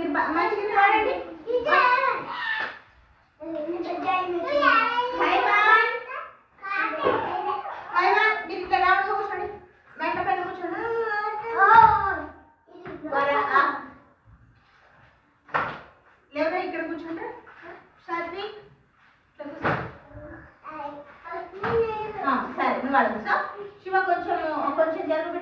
మీరు మంచిగా పాడండి లేవరా ఇక్కడ కూర్చుంటే సాత్విక్ సరే నువ్వు అడుగు సో శివ కొంచెం కొంచెం జరుగు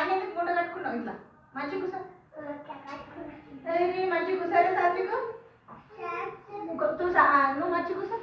దాన్ని ఎందుకు మూట కట్టుకున్నావు ఇట్లా. మంచి కుస. మంచి కుసారా సాత్వికు? నువ్వు మంచి కుసా?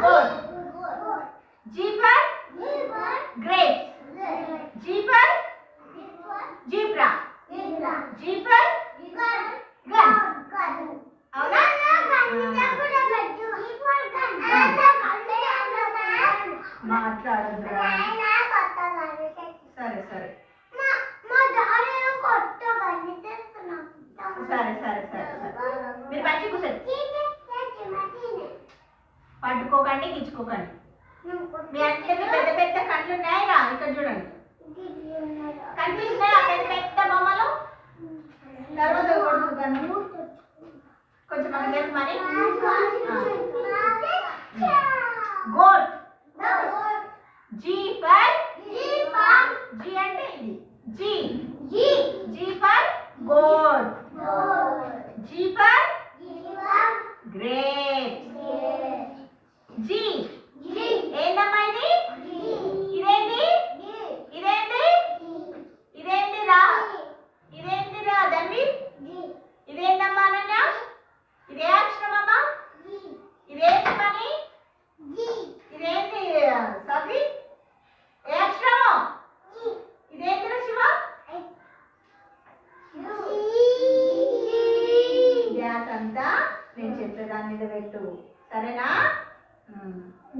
Good. పట్టుకోకండి గిచ్చుకోకండి మీ అందరికి పెద్ద పెద్ద కళ్ళు ఉన్నాయిరా ఇక్కడ చూడండి. కనిపిస్తున్నాయా? పెద్ద పెద్ద బొమ్మలు? తర్వాత కొడుకు కొంచెం మనకి మరి. గోట్ జీ ఫర్ జీ అంటే ఇది. G. G for goat G for grapes. G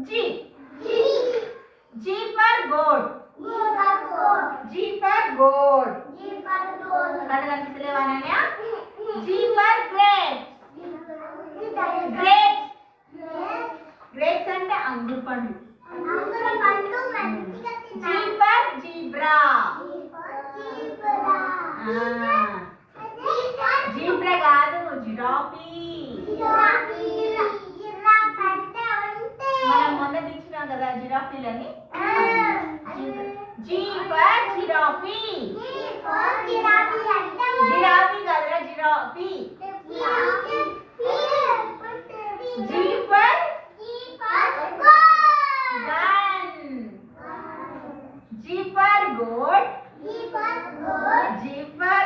G. G. G for goat. G for goat. G for goat. G for goat. ಕಡಲ ಬಿಸಿಲೆ ವಾನನ್ಯ G for grapes. Grapes. Grapes అంటే అంగురు పండు. అంగురు పండు మంచిగా తినాలి. G for zebra. G for zebra. Zebra కాదు giraffe giraffe చెప్తున్నాం కదా జిరాఫీలని జీ ఫర్ జిరాఫీ జిరాఫీ కదరా giraffe G for G for goat. G for goat. G for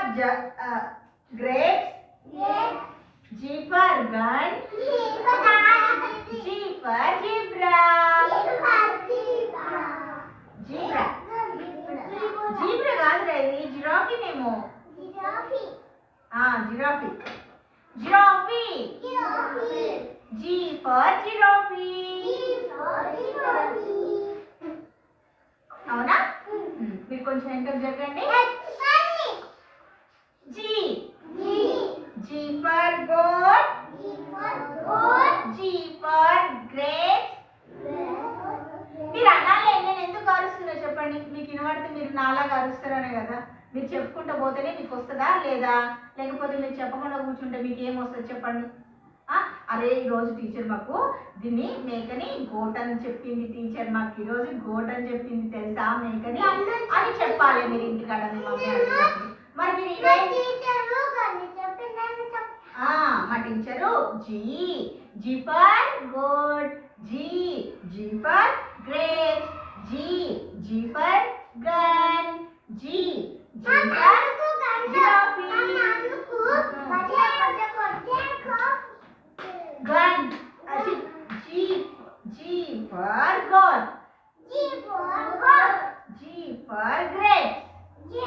uh, grapes. Grapes. G for gun. G for gun. G for zebra. Giraffe. Giraffe. G for giraffe. అవునా. మీరు కొంచెం వెనకకు జరగండి. G G for goat G for grapes మీరు అనాలే నేను ఎందుకు అరుస్తున్నా చెప్పండి? మీకు వినబడితే మీరు నాలాగా అరుస్తారనే కదా. మీరు చెప్పుకుంటూ పోతేనే మీకు వస్తుందా లేదా? లేకపోతే మీరు చెప్పకుండా కూర్చుంటే మీకు ఏం వస్తుంది చెప్పండి. అరే ఈరోజు టీచర్ మాకు దీన్ని మేకని గోట్ అని చెప్పింది. టీచర్ మాకు ఈరోజు గోట్ అని చెప్పింది. తెలుసా మేకని? అని చెప్పాలి మీరు ఇంటికాడ. మరి మీరు మా teacher G G for good G G for grapes G G for gun G G for giraffe gun అది G G for gun G for grapes G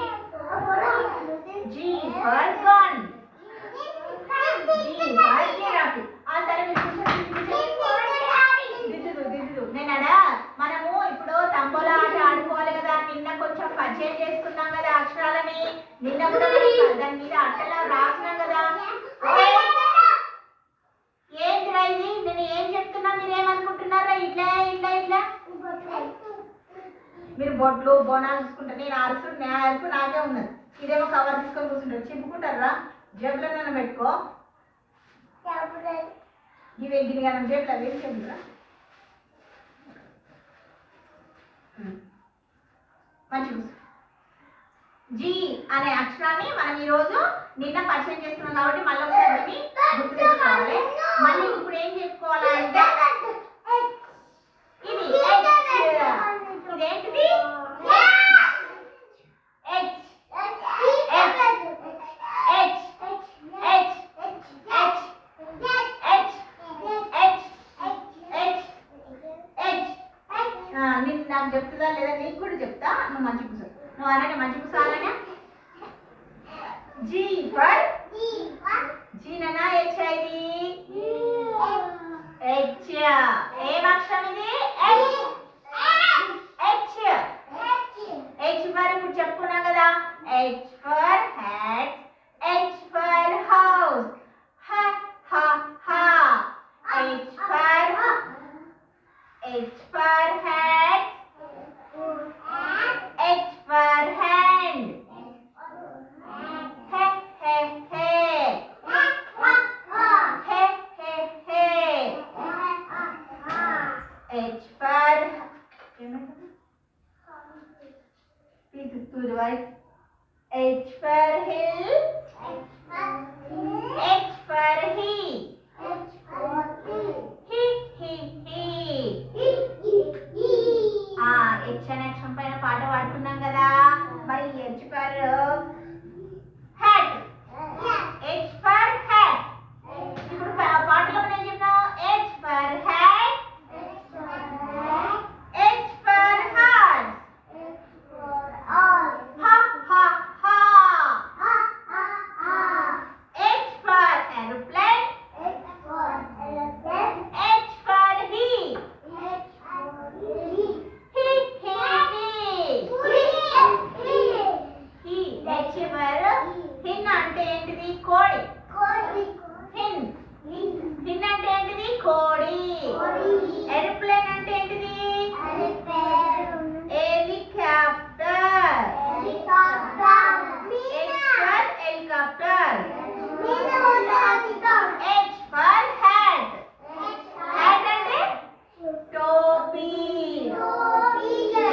for gun G for giraffe ఆ సరే మీరు కూర్చోండి, కూర్చోండి. దిద్దుదు దిద్దుదు నేనడా మనము ఇప్పుడు తంబోలా ఆట ఆడుకోవాలి కదా నిన్న కొంచెం చేసుకున్నాం కదా అక్షరాలని. నిన్న కూడా దాని మీద అట్టలో రాసినాం కదా. ఏంటిరా ఇది నేను ఏం చెప్తున్నా మీరు ఏమనుకుంటున్నారా? ఇట్లా ఇట్లా ఇట్లా? మీరు బొట్లు బోనాలు చూసుకుంటారు. నేను అరుసు నా అరుపు నాకే ఉన్నది ఇదేమో కవర్ తీసుకొని కూర్చుంటారు. చింపుకుంటారా? జేబులో పెట్టుకో. ఇవి గిరి కానీ జేబులో వేసి చెబుతురా మంచి జి అనే అక్షరాన్ని మనం ఈరోజు నిన్న పరిచయం చేస్తున్నాం కాబట్టి మళ్ళీ ఒకసారి దీన్ని గుర్తుపెట్టుకోవాలి మళ్ళీ ఇప్పుడు ఏం చెప్పుకోవాలంటే ఇది ఇదేంటిది? నాకు చెప్తుందా లేదా నీకు కూడా చెప్తా? నువ్వు మంచి కూర్చో. నువ్వు అలాగే మంచి కూర్చోవాలనే జీ ఫర్ జీ నన్నా హెచ్ ఐది హెచ్. ఏం అక్షరం ఇది? హెచ్. హెచ్. హెచ్ ఫర్ ఇప్పుడు చెప్పుకున్నాం కదా. H for hat H for house. హ హ హ. H for H for hat వండుకున్నాం కదా.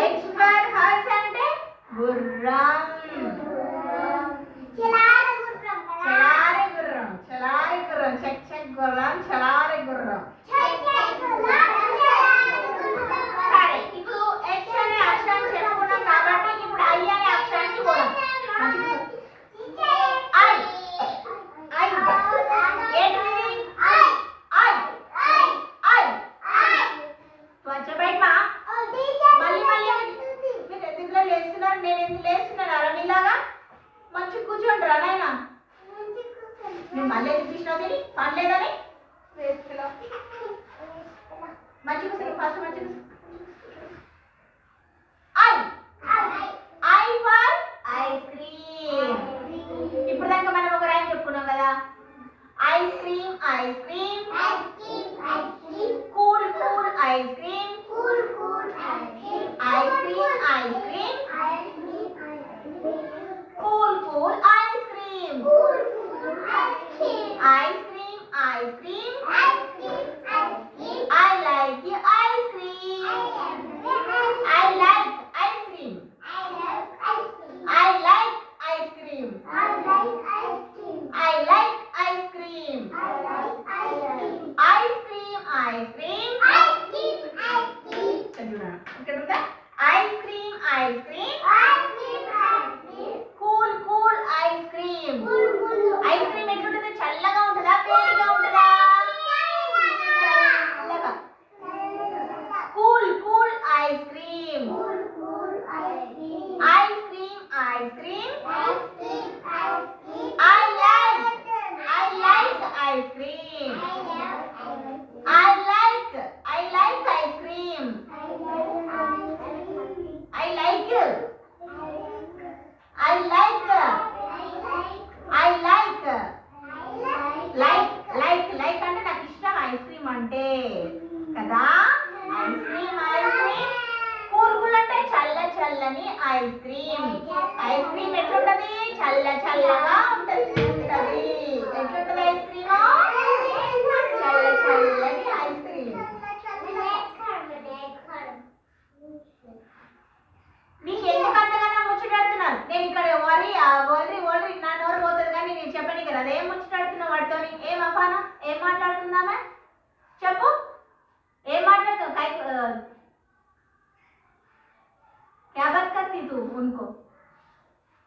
X for horse అంటే గుర్రా కొంచెం బయటమా మళ్ళీ మళ్ళీ. మీరు ఎందుకు లేస్తున్నారు? నేను ఎందుకు లేస్తున్నాను అలా మీలాగా? మంచి కూర్చోండి రా నాయన. నువ్వు మళ్ళీ చూపించినావు తిని పడలేదని మంచి కూర్చో ఫస్ట్ మంచి కూర్చో. I I for ice cream. ఇప్పుడు దాకా మనం ఒక రైమ్ చెప్పుకున్నాం కదా. Ice cream ice cream. Cool cool ice cream ice cream ice cream cool cool ice cream ice cream ice cream I like ice cream I like ice cream I like ice cream I like ice cream ice cream ice cream ఇక్కడ చూడండి ఇక్కడ ఉందా ice cream ice cream cool cool ice cream ice cream ఎట్లుంటుంది చల్లగా ఉంటుందా వేడిగా ఉంటుందా చల్లగా cool cool ice cream ice cream ice cream I like I like ice cream I like I like ice cream I like I like I like like like like అంటే నాకు ఇష్టం ice cream అంటే కదా ice cream ice cream cool cool అంటే చల్ల చల్లని ice cream ice cream ఎట్లుంటది చల్ల చల్లగా ఉంటది ఉంటది ఎట్లుంటది ఐస్ క్రీమ్ చల్ల చల్లని ఐస్ క్రీమ్ మీకు ఎందుకు అంతగానో ముచ్చటాడుతున్నారు నేను ఇక్కడ వరి వరి వరి నా నోరు పోతుంది కానీ నేను చెప్పండి కదా అదేం ముచ్చటాడుతున్నావు వాటితో ఏం అఫానా ఏం మాట్లాడుతున్నామే చెప్పు. ఏం మాట్లాడుతున్నావు? కై కత్తి తూ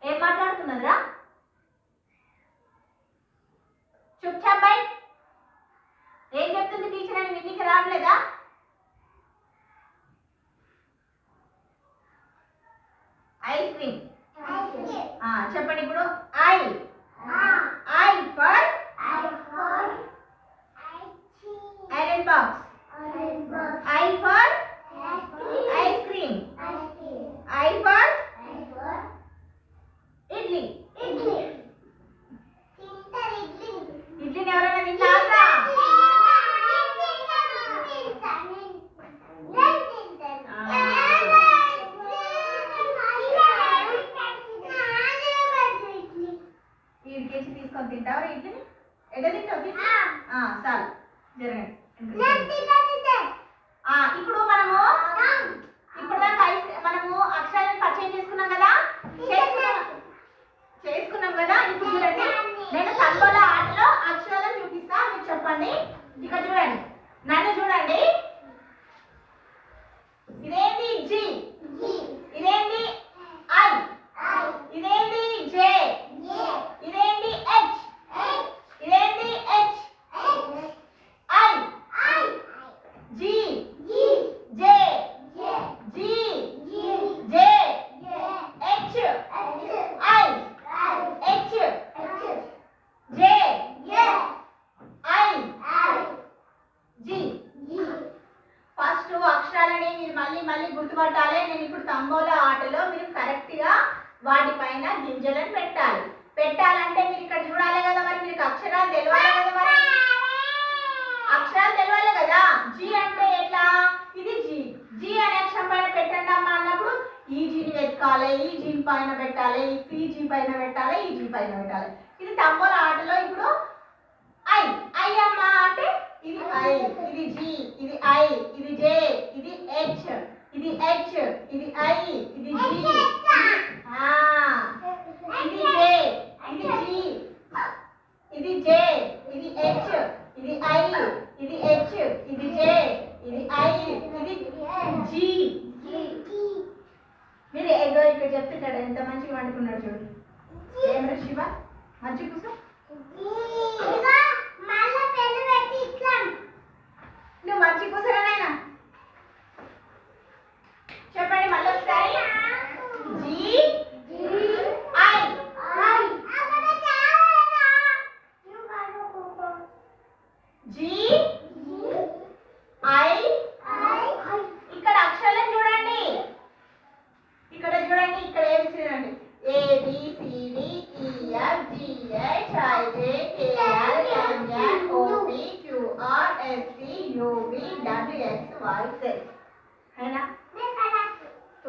ఏం మాట్లాడుతున్నదిరా ఏం చెప్తుంది టీచర్ అని విన్నికి రావట్లేదా? Ice cream. చెప్పండి ఇప్పుడు. ఐ అక్షరాలని మీరు మళ్ళీ మళ్ళీ గుర్తుపట్టాలి. నేను ఇప్పుడు తంబోలా ఆటలో మీరు కరెక్ట్గా వాటిపైన గింజలను పెట్టాలి. పెట్టాలంటే మీరు ఇక్కడ చూడాలి కదా మరి మీకు అక్షరాలు తెలియాలి కదా మరి. అక్షరాలు తెలియాలి కదా. జీ అంటే ఎట్లా? ఇది జీ జీ అనే అక్షరం పైన పెట్టండి అమ్మా అన్నప్పుడు ఈ జీని వెతకాలి ఈ జీని పైన పెట్టాలి ఈ జీ పైన పెట్టాలి ఈ జీ పైన పెట్టాలి. ఇది తంబోల ఆటలో ఇప్పుడు ఐ. ఐ అమ్మా అంటే ఇది ఐ ఇది జి ఇది ఐ ఇది జే ఇది హెచ్ ఇది హెచ్ ఇది ఐ.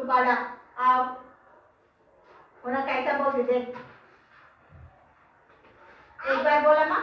तू आप उन्हें कैसा बोल दीजिए एक बार बोला माँ